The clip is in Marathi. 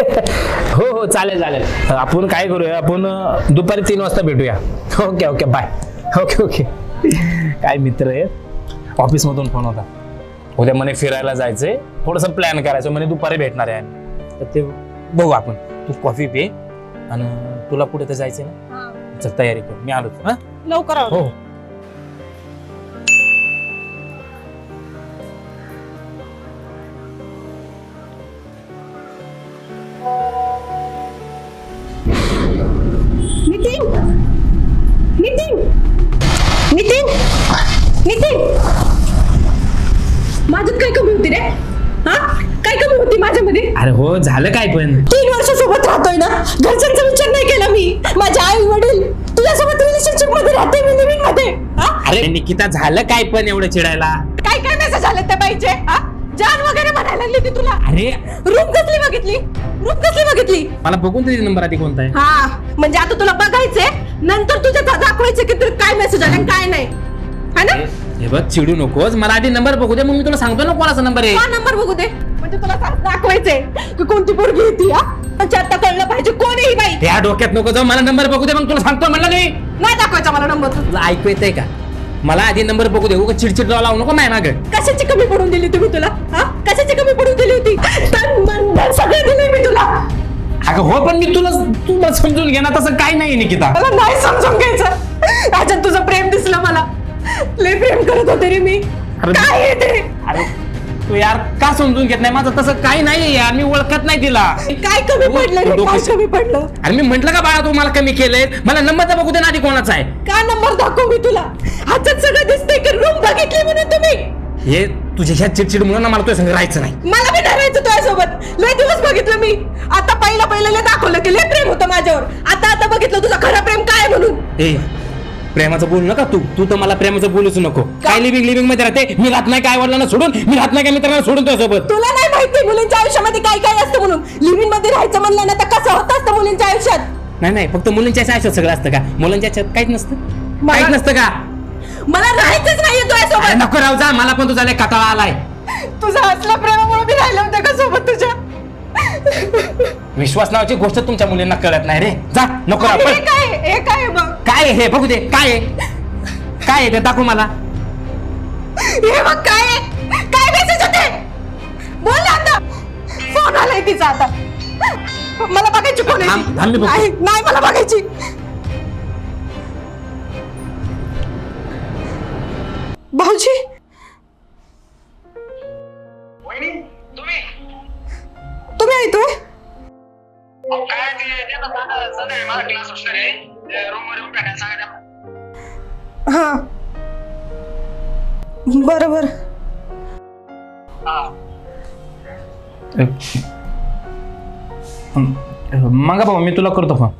हो हो चालेल चालेल. आपण काय करूया आपण दुपारी तीन वाजता भेटूया. Okay okay bye. Okay okay. काय मित्र आहे ऑफिसमधून फोन होता. उद्या म्हणे फिरायला जायचंय. थोडंसं प्लॅन करायचं म्हणे दुपारी भेटणार आहे. तर ते बघू आपण. तू कॉफी पे आणि तुला कुठे तर जायचंय ना? चल तयारी कर. मी आलोच हा? लवकर. हो. माझ्यात काय कमी होती रे? हा? काय कमी होती माझ्यामध्ये? अरे हो झालं काय पण. तीन वर्ष सोबत राहतोय ना? घरच्यांचा विचार नाही केला मी. माझे आई वडील तुझ्यासोबत रिलेशनशिपमध्ये राहते मी लिव्हिंगमध्ये. हा? अरे निकिता झालं काय पण एवढं चिडायला? काय काय मेसेज आले त्या बाईचे हा? जान वगैरे म्हणायला लागली ती तुला? अरे. रूम कसली बघितली? रूम कसली बघितली? मला बघून तरी नंबर आधी कोणता आहे? हा म्हणजे आता तुला बघायचंय नंतर तुझ्या दा- दाखवायचं की तुला काय मेसेज आला आणि काय नाही. हा ना? हे बघ चिडू नकोस. मला आधी नंबर बघू दे मग मी तुला सांगतो ना कोणाचा नंबर आहे. हा नंबर बघू दे. म्हणजे तुला दाखवायचंय की कोणती पोरगी येते हा? म्हणजे आता कळलं पाहिजे कोण आहे ही बाई. या डोक्यात नको जाऊ मला नंबर बघू दे मग तुला सांगतो म्हणलं नाही नाही दाखवायचा मला नंबर. तुला ऐकू येतंय का? मला आधी नंबर बघू दे उगा चिडचिड लावू नको माय माग. कशाची कमी पडून दिली तुम्ही तुला? हा? कशाची कमी पडून दिली होती? तन मन धन सगळं दिलंय मी तुला. अगं हो पण मी तुला तुला समजून घे ना तसं काय नाही निकिता. मला नाही समजून घ्यायचं. ह्याच्यात तुझं प्रेम मला लय प्रेम करत होते रे मी. अरे- काय आहे ते? अरे तू यार का समजून घेत नाही? माझं तसं काही नाही यार. मी ओळखत नाही तिला. काय कमी पडलं रे? काय डोकं- कमी पडलं? अरे मी म्हंटल का बाळा तू मला कमी केलंय? मला नंबर तर बघू दे ना आधी कोणाचा आहे. का नंबर दाखव मी तुला? ह्याच्यात सगळं दिसतंय की रूम बघितली म्हणून तुम्ही. हे तुझ्या ह्या चिडचिड म्हणून ना मला तुझ्या संग राहायचं नाही. मला बी धरायचं तुझ्यासोबत. लय दिवस बघितलं मी. आता पहिलं पहिलं लय दाखवलं की लय प्रेम होतं माझ्यावर. आता आता बघितलं तुझं खरं प्रेम काय आहे म्हणून. ए प्रेमाचं बोलू नका तू. तू तर मला प्रेमाचं बोलूच नको. काय लिव्हिंग लिव्हिंगमध्ये राहते? मी राहत नाही काय वडिलांना सोडून मी राहत नाही काय मित्रांना सोडून तुझ्यासोबत. तुला नाही माहिती मुलींच्या आयुष्यामध्ये काय काय असतं म्हणून. लिव्हिंगमध्ये राहायचं म्हणलं ना तर कसं होत असतं मुलींच्या आयुष्यात? नाही नाही फक्त मुलींच्या आयुष्यात सगळं असतं का? मुलांच्या आयुष्यात काहीच नसतं. मला- काहीच नसतं का? मला राहायचंच नाहीये अरे तुझ्यासोबत नको राहू जा मला पण तुझा लय कटाळा आलाय. तुझं असलं प्रेमामुळे मी राहिलं होतं का सोबत तुझ्या? विश्वास नावाची गोष्ट तुमच्या मुलींना कळत नाही रे. जा नको राहू हे. काय? हे काय? काय आहे हे? बघू दे काय आहे? काय आहे ते दाखव मला. हे बघ काय आहे? काय मेसेज होते? बोल ना आता. फोन आलाय तिचा आता. मला बघायची कोण आहे थांब- ती? थांब मी बघतो. नाही नाही मला बघायची. भाऊजी. वहिनी तुम्ही? तुम्ही येतोय अहो काय ते आता माझा क्लास असणार आहे रूममध्ये येऊन भेटायला सांगा त्या. हा. बरोबर हा मंगा भाऊ मी तुला करतो फोन